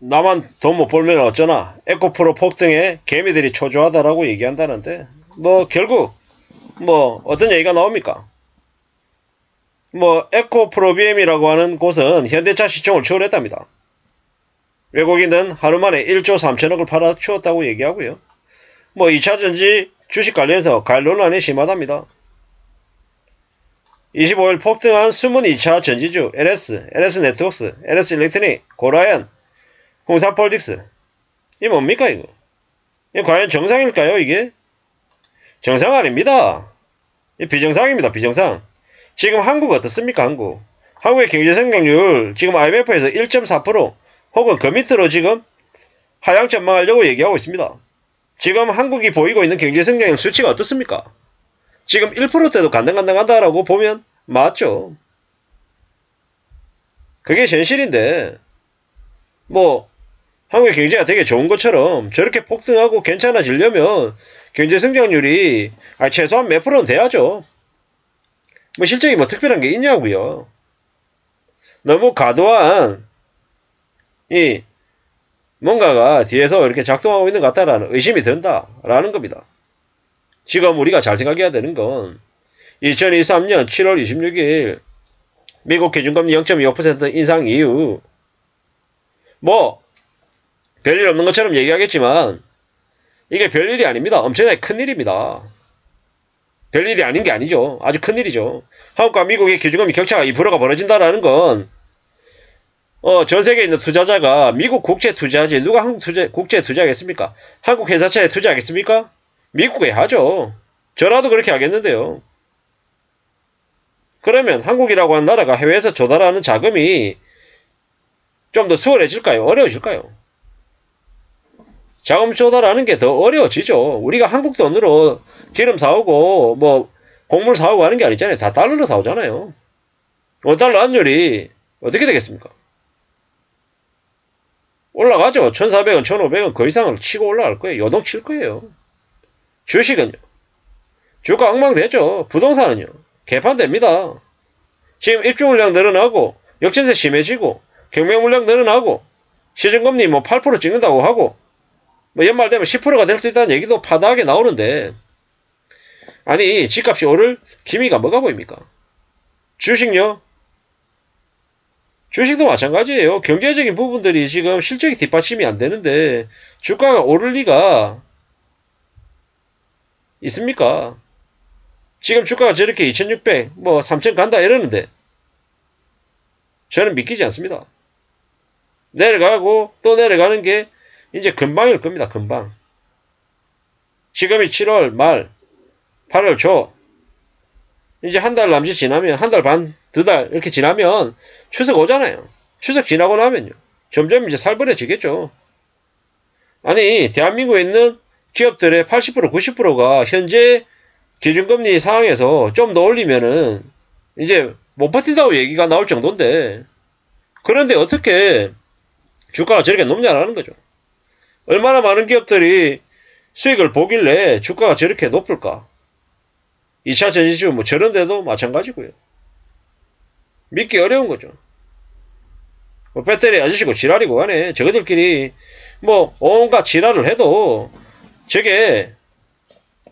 나만 돈 못 벌면 어쩌나 에코프로 폭등에 개미들이 초조하다라고 얘기한다는데 뭐 결국 뭐 어떤 얘기가 나옵니까? 뭐 에코프로비엠이라고 하는 곳은 현대차 시총을 추월했답니다. 외국인은 하루 만에 1조 3천억을 팔아 추웠다고 얘기하고요. 뭐 2차 전지 주식 관련해서 가을 논란이 심하답니다. 25일 폭등한 숨은 2차 전지주 LS, LS 네트워크스, LS 일렉트닉, 고라이 언, 홍삼폴딕스 이게 뭡니까 이거? 이게 과연 정상일까요 이게? 정상 아닙니다. 이 비정상입니다 비정상. 지금 한국 어떻습니까 한국? 한국의 경제 성장률 지금 IMF에서 1.4% 혹은 그 밑으로 지금 하향 전망하려고 얘기하고 있습니다. 지금 한국이 보이고 있는 경제 성장률 수치가 어떻습니까? 지금 1%대도 간당간당하다라고 보면 맞죠. 그게 현실인데 뭐 한국의 경제가 되게 좋은 것처럼 저렇게 폭등하고 괜찮아지려면 경제 성장률이 아, 최소한 몇 프로는 돼야죠. 뭐 실적이 뭐 특별한 게 있냐고요. 너무 과도한 이 뭔가가 뒤에서 이렇게 작동하고 있는 것 같다라는 의심이 든다라는 겁니다. 지금 우리가 잘 생각해야 되는 건 2023년 7월 26일 미국 기준금리 0.25% 인상 이후 뭐 별일 없는 것처럼 얘기하겠지만 이게 별일이 아닙니다. 엄청나게 큰일입니다. 별일이 아닌 게 아니죠. 아주 큰일이죠. 한국과 미국의 기준금리 격차가 2%가 벌어진다라는 건 어, 전 세계에 있는 투자자가 미국 국채 투자하지 누가 한국 투자, 국채 투자하겠습니까? 한국 회사차에 투자하겠습니까? 미국에 하죠. 저라도 그렇게 하겠는데요. 그러면 한국이라고 하는 나라가 해외에서 조달하는 자금이 좀 더 수월해질까요? 어려워질까요? 자금 조달하는 게 더 어려워지죠. 우리가 한국 돈으로 기름 사오고 뭐 곡물 사오고 하는 게 아니잖아요. 다 달러로 사오잖아요. 원달러 환율이 어떻게 되겠습니까? 올라가죠. 1,400원, 1,500원 그 이상을 치고 올라갈 거예요. 요동 칠 거예요. 주식은요. 주가 엉망되죠. 부동산은요. 개판됩니다. 지금 입주 물량 늘어나고 역전세 심해지고 경매 물량 늘어나고 시중금리 뭐 8% 찍는다고 하고 뭐 연말 되면 10%가 될 수 있다는 얘기도 파다하게 나오는데 아니 집값이 오를 기미가 뭐가 보입니까? 주식요? 주식도 마찬가지예요. 경제적인 부분들이 지금 실적이 뒷받침이 안 되는데 주가가 오를 리가 있습니까? 지금 주가가 저렇게 2600, 뭐 3000 간다 이러는데 저는 믿기지 않습니다. 내려가고 또 내려가는 게 이제 금방일 겁니다. 금방. 지금이 7월 말, 8월 초. 이제 한 달 남짓 지나면 한 달 반, 두 달 이렇게 지나면 추석 오잖아요. 추석 지나고 나면요. 점점 이제 살벌해지겠죠. 아니 대한민국에 있는 기업들의 80% 90%가 현재 기준금리 상황에서 좀 더 올리면은 이제 못 버틴다고 얘기가 나올 정도인데 그런데 어떻게 주가가 저렇게 높냐라는 거죠. 얼마나 많은 기업들이 수익을 보길래 주가가 저렇게 높을까? 2차 전지주 뭐 저런 데도 마찬가지고요. 믿기 어려운 거죠. 뭐 배터리 아저씨고 지랄이고 하네. 저거들끼리 뭐 온갖 지랄을 해도 저게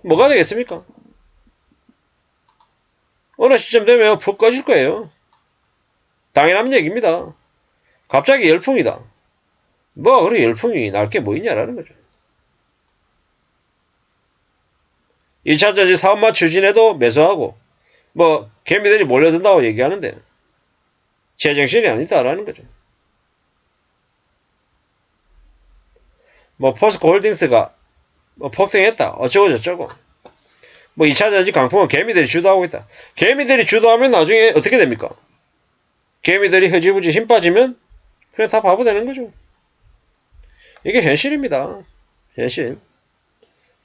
뭐가 되겠습니까? 어느 시점 되면 푹 꺼질 거예요. 당연한 얘기입니다. 갑자기 열풍이다. 뭐가 그래 열풍이 날 게 뭐 있냐라는 거죠. 2차 전지 사업만 추진해도 매수하고 뭐 개미들이 몰려든다고 얘기하는데 제정신이 아니다라는 거죠. 뭐 포스코 홀딩스가 뭐 폭등했다 어쩌고 저쩌고 뭐 2차 전지 강풍은 개미들이 주도하고 있다. 개미들이 주도하면 나중에 어떻게 됩니까? 개미들이 흐지부지 힘 빠지면 그냥 다 바보 되는 거죠. 이게 현실입니다. 현실.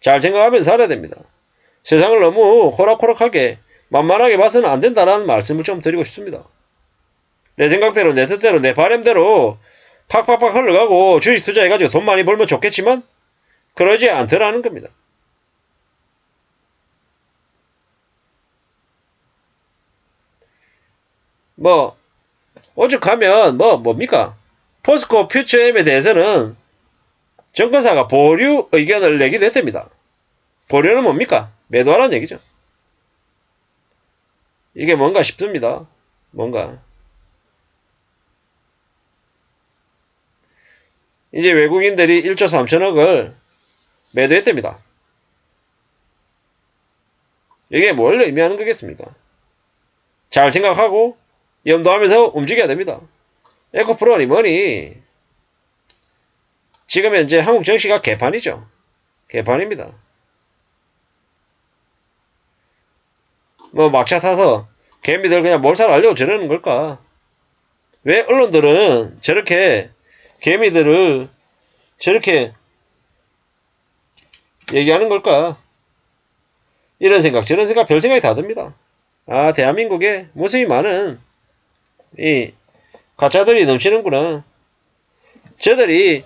잘 생각하면서 살아야 됩니다. 세상을 너무 호락호락하게 만만하게 봐서는 안 된다라는 말씀을 좀 드리고 싶습니다. 내 생각대로 내 뜻대로 내 바램대로 팍팍팍 흘러가고 주식 투자해가지고 돈 많이 벌면 좋겠지만 그러지 않더라는 겁니다. 뭐 오죽하면 뭐 뭡니까 포스코 퓨처엠에 대해서는 정권사가 보류 의견을 내기도 했답니다. 보류는 뭡니까? 매도하라는 얘기죠. 이게 뭔가 싶습니다. 뭔가. 이제 외국인들이 1조 3천억을 매도했답니다. 이게 뭘 의미하는 거겠습니까? 잘 생각하고 염두하면서 움직여야 됩니다. 에코프로니 뭐니? 지금 현재 한국 정시가 개판이죠. 개판입니다. 뭐 막차 타서 개미들 그냥 몰살 하려고 저러는 걸까? 왜 언론들은 저렇게 개미들을 저렇게 얘기하는 걸까? 이런 생각, 저런 생각, 별 생각이 다 듭니다. 아, 대한민국에 모습이 많은 이 가짜들이 넘치는구나. 저들이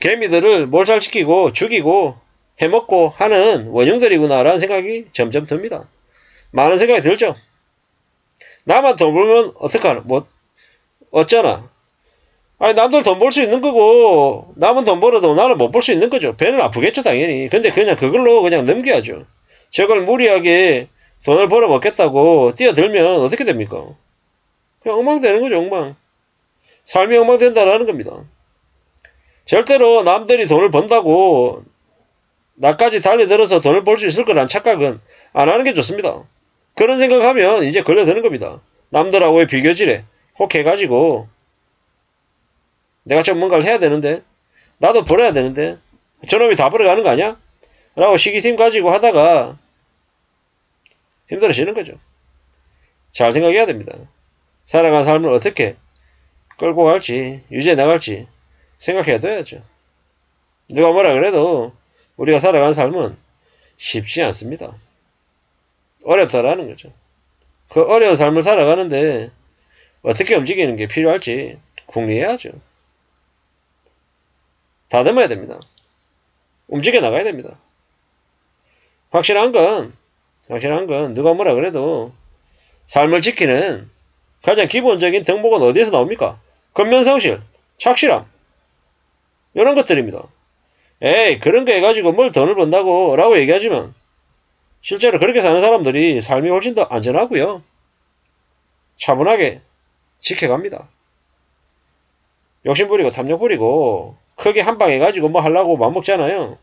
개미들을 몰살시키고 죽이고 해먹고 하는 원흉들이구나라는 생각이 점점 듭니다. 많은 생각이 들죠. 나만 돈 벌면 어떡하나, 뭐, 어쩌나. 아니, 남들 돈 벌 수 있는 거고, 남은 돈 벌어도 나는 못 벌 수 있는 거죠. 배는 아프겠죠, 당연히. 근데 그냥 그걸로 그냥 넘겨야죠. 저걸 무리하게 돈을 벌어 먹겠다고 뛰어들면 어떻게 됩니까? 그냥 엉망되는 거죠, 엉망. 삶이 엉망된다라는 겁니다. 절대로 남들이 돈을 번다고 나까지 달려들어서 돈을 벌 수 있을 거란 착각은 안 하는 게 좋습니다. 그런 생각하면 이제 걸려드는 겁니다. 남들하고의 비교질에 혹해가지고 내가 좀 뭔가를 해야 되는데 나도 벌어야 되는데 저놈이 다 벌어가는 거 아니야? 라고 시기심 가지고 하다가 힘들어지는 거죠. 잘 생각해야 됩니다. 살아간 삶을 어떻게 끌고 갈지 유지해 나갈지 생각해야 돼야죠. 누가 뭐라 그래도 우리가 살아가는 삶은 쉽지 않습니다. 어렵다라는 거죠. 그 어려운 삶을 살아가는데 어떻게 움직이는 게 필요할지 궁리해야죠. 다듬어야 됩니다. 움직여 나가야 됩니다. 확실한 건, 확실한 건 누가 뭐라 그래도 삶을 지키는 가장 기본적인 덕목은 어디에서 나옵니까? 근면성실, 착실함. 이런 것들입니다. 에이, 그런 거 해가지고 뭘 돈을 번다고 라고 얘기하지만 실제로 그렇게 사는 사람들이 삶이 훨씬 더 안전하고요. 차분하게 지켜갑니다. 욕심 부리고 탐욕 부리고 크게 한 방 해가지고 뭐 하려고 맘먹잖아요.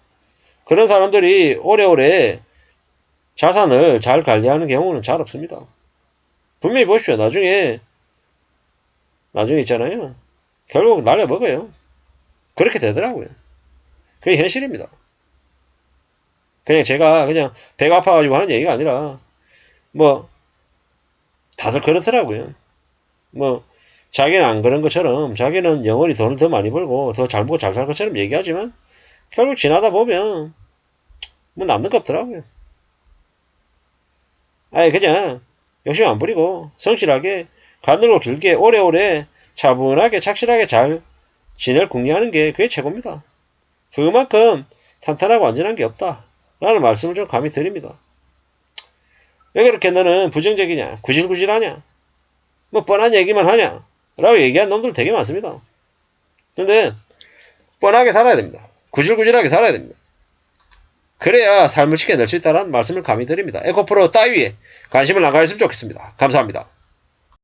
그런 사람들이 오래오래 자산을 잘 관리하는 경우는 잘 없습니다. 분명히 보십시오. 나중에 나중에 있잖아요. 결국 날려먹어요. 그렇게 되더라고요. 그게 현실입니다. 그냥 제가 그냥 배가 아파가지고 하는 얘기가 아니라 뭐 다들 그렇더라고요. 뭐 자기는 안 그런 것처럼 자기는 영원히 돈을 더 많이 벌고 더 잘 먹고 잘 살 것처럼 얘기하지만 결국 지나다 보면 뭐 남는 거 없더라고요. 아예 그냥 욕심 안 부리고 성실하게 가늘고 길게 오래오래 차분하게 착실하게 잘 지낼 궁리하는 게 그게 최고입니다. 그만큼 탄탄하고 안전한 게 없다. 라는 말씀을 좀 감히 드립니다. 왜 그렇게 너는 부정적이냐? 구질구질하냐? 뭐 뻔한 얘기만 하냐? 라고 얘기한 놈들 되게 많습니다. 근데 뻔하게 살아야 됩니다. 구질구질하게 살아야 됩니다. 그래야 삶을 지켜낼 수 있다는 말씀을 감히 드립니다. 에코프로 따위에 관심을 안 가졌으면 좋겠습니다. 감사합니다.